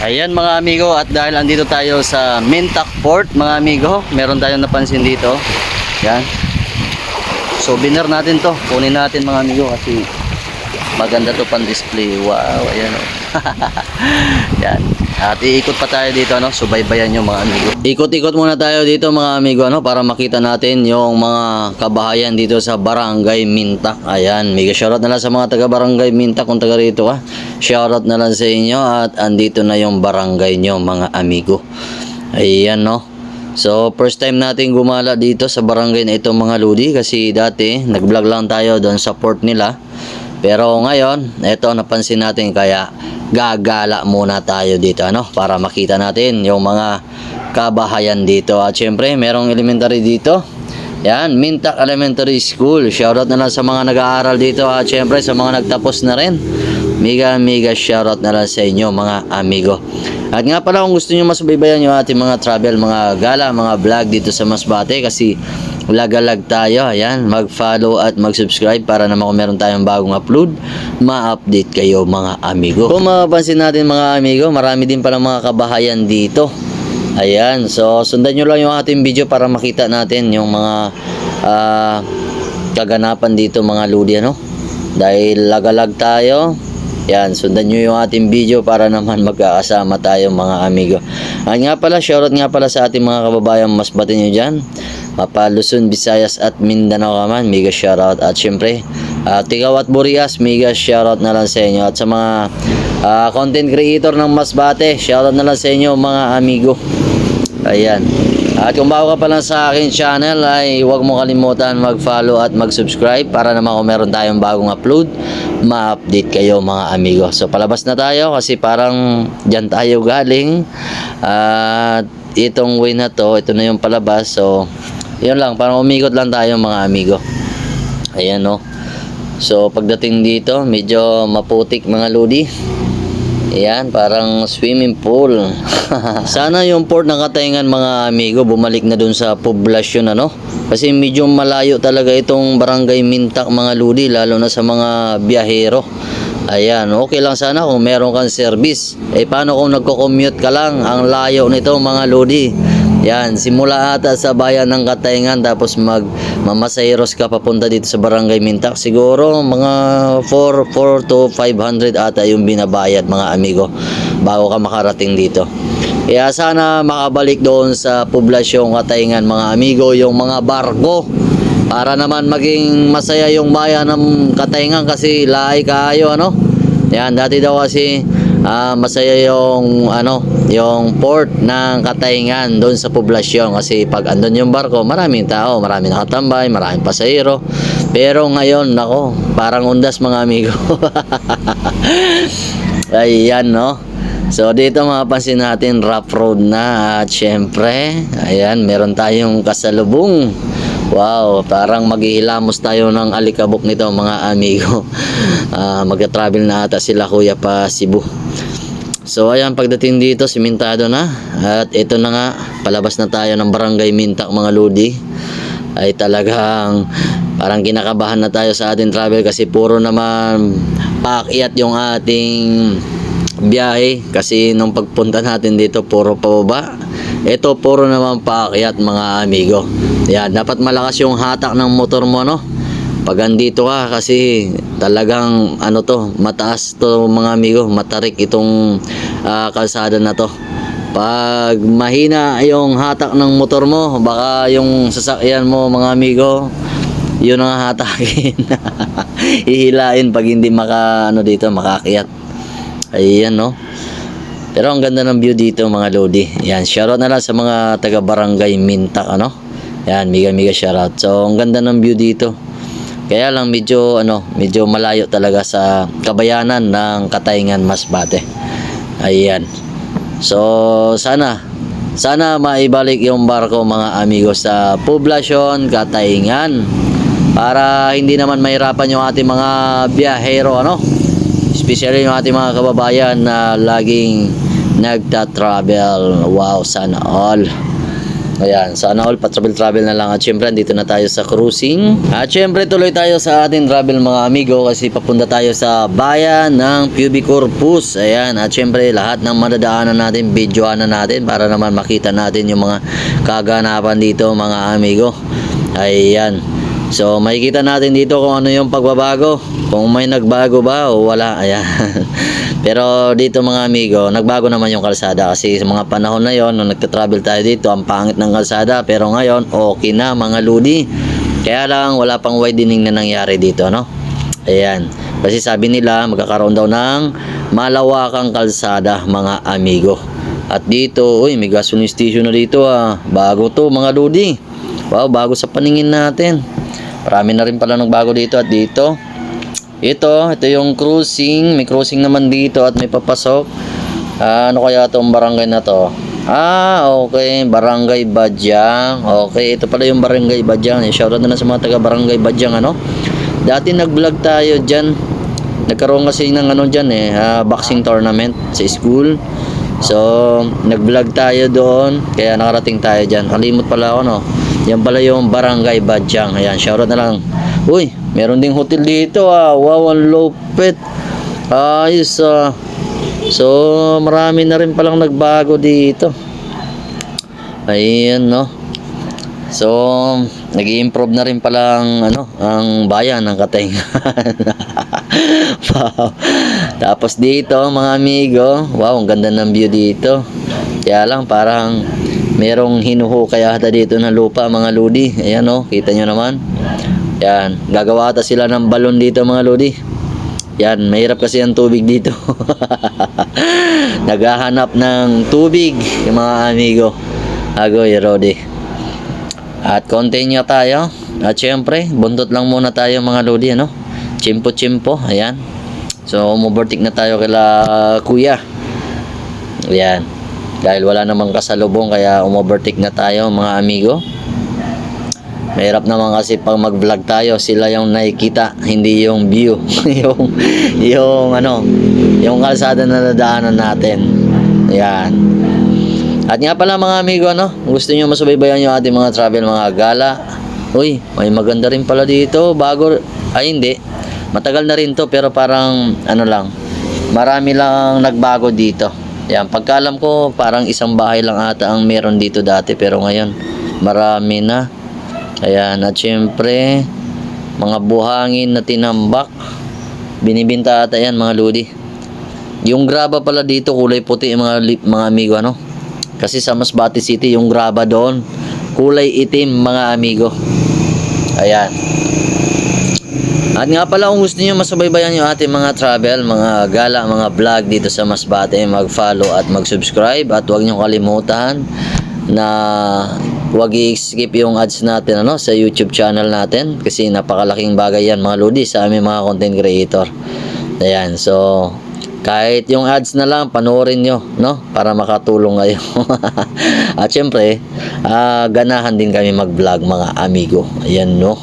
Ayan mga amigo at dahil andito tayo sa Mintak Port mga amigo, meron tayong napansin dito. Yan. Souvenir natin to. Kunin natin mga amigo kasi maganda to pang display. Wow, ayan oh. Yan. At iikot pa tayo dito ano, subaybayan yung mga amigo. Ikot-ikot muna tayo dito mga amigo ano para makita natin yung mga kabahayan dito sa Barangay Mintak. Ayan, mega shoutout na lang sa mga taga Barangay Mintak kung taga rito ka. Shoutout na lang sa inyo at andito na yung barangay nyo mga amigo. Ayan no. So first time natin gumala dito sa barangay na ito mga ludi kasi dati nag-vlog lang tayo doon sa port nila. Pero ngayon, ito napansin natin kaya gagala muna tayo dito ano para makita natin yung mga kabahayan dito. At syempre, merong elementary dito. Yan, Mintak Elementary School. Shoutout na lang sa mga nag-aaral dito at syempre sa mga nagtapos na rin. Mega mega shoutout na lang sa inyo mga amigo. At nga pala kung gusto niyo masubaybayan yung ating mga travel, mga gala, mga vlog dito sa Masbate kasi lagalag tayo. Ayan, mag-follow at mag-subscribe para naman kung meron tayong bagong upload, ma-update kayo mga amigo. Kung mapapansin natin mga amigo, marami din pala mga kabahayan dito. Ayan, so sundan nyo lang yung ating video para makita natin yung mga ah, kaganapan dito mga ludi ano. Dahil lagalag tayo, yan, sundan nyo yung ating video para naman magkakasama tayo mga amigo. At nga pala, shoutout nga pala sa ating mga kababayan mas batin nyo dyan. Mapa Luzon, Visayas at Mindanao ka mega shoutout. At syempre, uh, Tigaw at Burias, mega shoutout na lang sa inyo. At sa mga ah, content creator ng Masbate, shoutout na lang sa inyo mga amigo. Ayan. At kung bago ka pa lang sa akin channel ay huwag mo kalimutan mag-follow at mag-subscribe para naman kung meron tayong bagong upload, ma-update kayo mga amigo. So palabas na tayo kasi parang dyan tayo galing. At itong way na to, ito na yung palabas. So yun lang, parang umikot lang tayo mga amigo. Ayan no. So pagdating dito, medyo maputik mga ludi. Ayan, parang swimming pool. Sana yung port ng Katayngan mga amigo bumalik na dun sa poblasyon ano. Kasi medyo malayo talaga itong barangay Mintak mga ludi lalo na sa mga biyahero. Ayan, okay lang sana kung meron kang service. Eh paano kung nagko-commute ka lang? Ang layo nito mga ludi. Yan, simula ata sa bayan ng Katayngan tapos mag mamasayros ka papunta dito sa Barangay Mintak. Siguro mga 4 4 to 500 ata yung binabayad mga amigo bago ka makarating dito. Kaya sana makabalik doon sa poblasyong Katayngan mga amigo yung mga barko para naman maging masaya yung bayan ng Katayngan kasi lahi kayo ano. Yan, dati daw kasi ah, masaya yung ano, yung port ng Katayngan doon sa poblasyon kasi pag andun yung barko, maraming tao, maraming nakatambay, maraming pasahero. Pero ngayon, nako, parang undas mga amigo. Ayan, no? So, dito mapapansin natin rough road na at syempre, ayan, meron tayong kasalubong. Wow, parang maghihilamos tayo ng alikabok nito mga amigo. Ah, magta-travel na ata sila kuya pa Cebu. So ayan, pagdating dito, simentado na. At ito na nga, palabas na tayo ng barangay Mintak mga ludi. Ay talagang parang kinakabahan na tayo sa ating travel kasi puro naman paakyat yung ating biyahe. Kasi nung pagpunta natin dito, puro pababa. Ito puro naman paakyat mga amigo. Yan, dapat malakas yung hatak ng motor mo, no? Pag andito ka kasi talagang ano to, mataas to mga amigo, matarik itong ah, kalsada na to. Pag mahina yung hatak ng motor mo, baka yung sasakyan mo mga amigo, yun ang hatakin. Hihilain pag hindi maka ano dito, makakyat. Ayan no. Pero ang ganda ng view dito mga lodi. Yan, shoutout na lang sa mga taga barangay Mintak ano. Yan, mega mega shoutout. So, ang ganda ng view dito. Kaya lang medyo ano, medyo malayo talaga sa kabayanan ng Katayngan Masbate. Ayan. So, sana sana maibalik yung barko mga amigo sa poblasyon Katayngan para hindi naman mahirapan yung ating mga biyahero ano. Especially yung ating mga kababayan na laging nagta-travel. Wow, sana all. Ayan, sana all pa-travel travel na lang. At syempre, dito na tayo sa cruising. At syempre, tuloy tayo sa ating travel mga amigo kasi papunta tayo sa bayan ng Pubic Corpus. Ayan, at syempre, lahat ng madadaanan natin, videoan na natin para naman makita natin yung mga kaganapan dito mga amigo. Ayan. So, makikita natin dito kung ano yung pagbabago. Kung may nagbago ba o wala. Ayan. Pero dito mga amigo, nagbago naman yung kalsada kasi sa mga panahon na yon nung nagta-travel tayo dito, ang pangit ng kalsada. Pero ngayon, okay na mga ludi. Kaya lang, wala pang widening na nangyari dito, no? Ayan. Kasi sabi nila, magkakaroon daw ng malawakang kalsada, mga amigo. At dito, uy, may gasoline station na dito ah. Bago to, mga ludi. Wow, bago sa paningin natin. Marami na rin pala nagbago dito at dito. Ito, ito yung cruising. May cruising naman dito at may papasok. Ah, ano kaya itong barangay na to? Ah, okay. Barangay Badyang. Okay, ito pala yung Barangay Badyang. Eh, shoutout na lang sa mga taga Barangay Badyang, ano? Dati nag-vlog tayo dyan. Nagkaroon kasi ng ano dyan eh, ah, boxing tournament sa school. So, nag-vlog tayo doon. Kaya nakarating tayo dyan. Kalimot pala ako, no? Yan pala yung Barangay Badyang. Ayan, shoutout na lang. Uy, meron ding hotel dito ah. Wow, ang lupit. Ayos ah. So, marami na rin palang nagbago dito. Ayan, no? So, nag improve na rin pala ang, ano, ang bayan ng Katengan. wow. Tapos dito, mga amigo, wow, ang ganda ng view dito. Kaya lang, parang merong hinuho kaya ata dito na lupa, mga ludi. Ayan, no? Kita nyo naman. Yan, gagawa ata sila ng balon dito, mga ludi. Yan, mahirap kasi ang tubig dito. Naghahanap ng tubig, yung mga amigo. Agoy, Rodi. At continue tayo. At syempre, buntot lang muna tayo mga lodi, ano? Chimpo-chimpo, ayan. So, umubertik na tayo kila kuya. Ayan. Dahil wala namang kasalubong, kaya umubertik na tayo mga amigo. Mahirap naman kasi pag mag-vlog tayo, sila yung nakikita, hindi yung view. yung, yung ano, yung kalsada na nadaanan natin. Ayan. At nga pala mga amigo, ano, gusto nyo masubaybayan yung ating mga travel, mga gala. Uy, may maganda rin pala dito. Bago, ay hindi. Matagal na rin to, pero parang, ano lang, marami lang nagbago dito. Yan, pagkalam ko, parang isang bahay lang ata ang meron dito dati, pero ngayon, marami na. Ayan, at syempre, mga buhangin na tinambak. Binibinta ata yan, mga ludi. Yung graba pala dito, kulay puti, mga, mga amigo, ano? Kasi sa Masbate City, yung graba doon, kulay itim mga amigo. Ayan. At nga pala kung gusto niyo masubaybayan yung ating mga travel, mga gala, mga vlog dito sa Masbate, mag-follow at mag-subscribe at huwag niyo kalimutan na huwag i-skip yung ads natin ano sa YouTube channel natin. Kasi napakalaking bagay yan mga lodi sa aming mga content creator. Ayan, so kahit yung ads na lang panoorin nyo no para makatulong kayo. At syempre ah, ganahan din kami mag vlog mga amigo. Ayan no.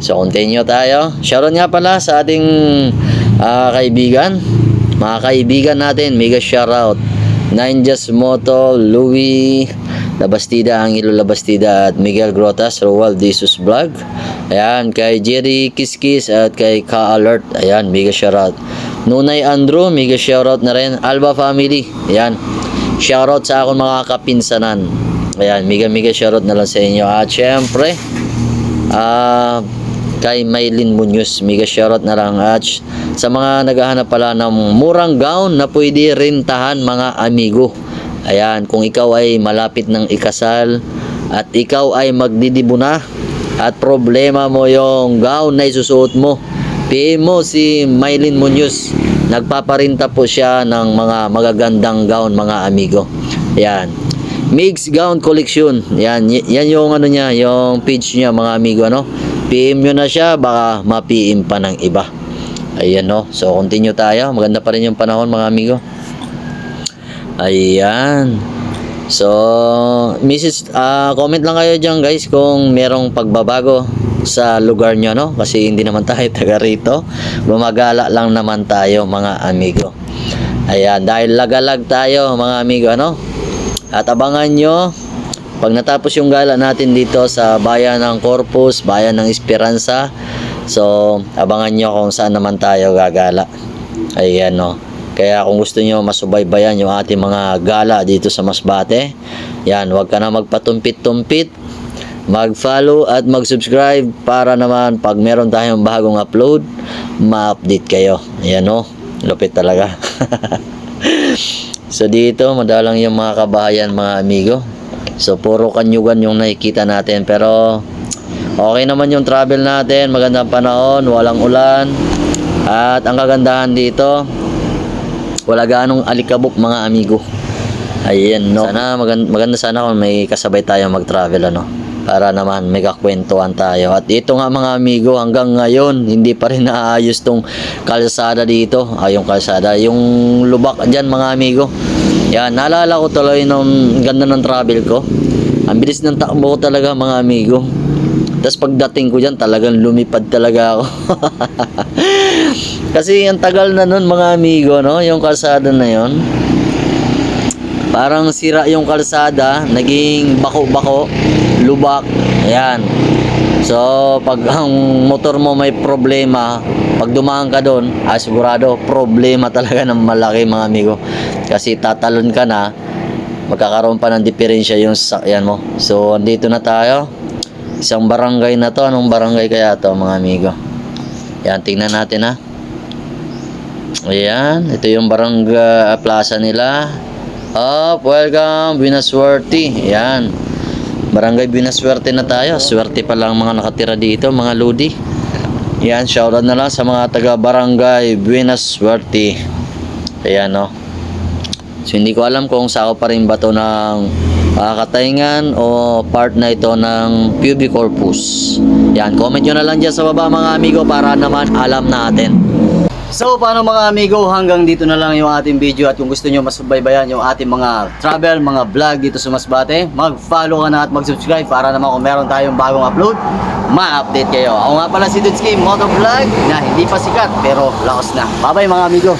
So continue tayo. Shoutout nga pala sa ating ah, kaibigan. Mga kaibigan natin mega shoutout. Ninjas Moto Louis Labastida, Angelo Labastida at Miguel Grotas, Roald Jesus Vlog. Ayan, kay Jerry Kiskis at kay Ka-Alert. Ayan, mega shoutout. Nunay Andrew, mega shoutout na rin. Alba Family. Ayan, shoutout sa akong mga kapinsanan. Ayan, mega mega shoutout na lang sa inyo. At syempre, ah, kay Maylin Munoz, mega shoutout na lang. At sa mga naghahanap pala ng murang gown na pwede rintahan mga amigo. Ayan, kung ikaw ay malapit ng ikasal at ikaw ay magdidibo na at problema mo yung gown na isusuot mo, PM mo si Maylin Munoz. Nagpaparinta po siya ng mga magagandang gown mga amigo. Ayan. Mix Gown Collection. Yan, yan yung ano niya, yung page niya mga amigo ano. PM nyo na siya, baka ma-PM pa ng iba. Ayan no. So continue tayo. Maganda pa rin yung panahon mga amigo. Ayan. So, Mrs. ah, comment lang kayo dyan guys kung merong pagbabago sa lugar nyo, no? Kasi hindi naman tayo taga rito. Gumagala lang naman tayo, mga amigo. Ayan, dahil lagalag tayo, mga amigo, ano? At abangan nyo Pag natapos yung gala natin dito sa bayan ng Corpus, bayan ng Esperanza, so abangan nyo kung saan naman tayo gagala. Ayan no. Kaya kung gusto nyo masubaybayan yung ating mga gala dito sa Masbate, yan, huwag ka na magpatumpit-tumpit, mag-follow at mag-subscribe para naman pag meron tayong bagong upload, ma-update kayo. Ayan no, lupit talaga. so dito, madalang yung mga kabahayan, mga amigo. So puro kanyugan yung nakikita natin pero okay naman yung travel natin, magandang panahon, walang ulan. At ang kagandahan dito, wala ganong alikabok mga amigo. Ayan, no. Sana maganda, maganda sana kung may kasabay tayo mag-travel ano para naman may kakwentuhan tayo. At ito nga mga amigo, hanggang ngayon hindi pa rin naayos tong kalsada dito. Ay, yung kalsada, yung lubak diyan mga amigo. Yan, naalala ko tuloy nung ganda ng travel ko. Ang bilis ng takbo ko talaga mga amigo. Tapos pagdating ko dyan, talagang lumipad talaga ako. Kasi ang tagal na nun mga amigo, no? Yung kalsada na yon. Parang sira yung kalsada, naging bako-bako, lubak. Ayan. So, pag ang motor mo may problema, pag dumaan ka doon, ah, sigurado, problema talaga ng malaki mga amigo. Kasi tatalon ka na, magkakaroon pa ng diferensya yung sasakyan mo. So, andito na tayo. Isang barangay na to. Anong barangay kaya to mga amigo? Yan, tingnan natin ha. Ayan, ito yung barangay ah, plaza nila. Up, welcome, Binaswerte. Ayan. Barangay Binaswerte na tayo. Swerte pa lang mga nakatira dito, mga lodi. Yan, shoutout na lang sa mga taga Barangay Binaswerte. Ayan, no. So, hindi ko alam kung sako pa rin ba to ng ah, Katayngan o part na ito ng Pubic Corpus. Yan, comment nyo na lang dyan sa baba mga amigo para naman alam natin. So, paano mga amigo, hanggang dito na lang yung ating video at kung gusto nyo masubaybayan yung ating mga travel, mga vlog dito sa Masbate, mag-follow ka na at mag-subscribe para naman kung meron tayong bagong upload, ma-update kayo. Ako nga pala si Dudski Motovlog na hindi pa sikat pero laos na. Bye-bye mga amigo!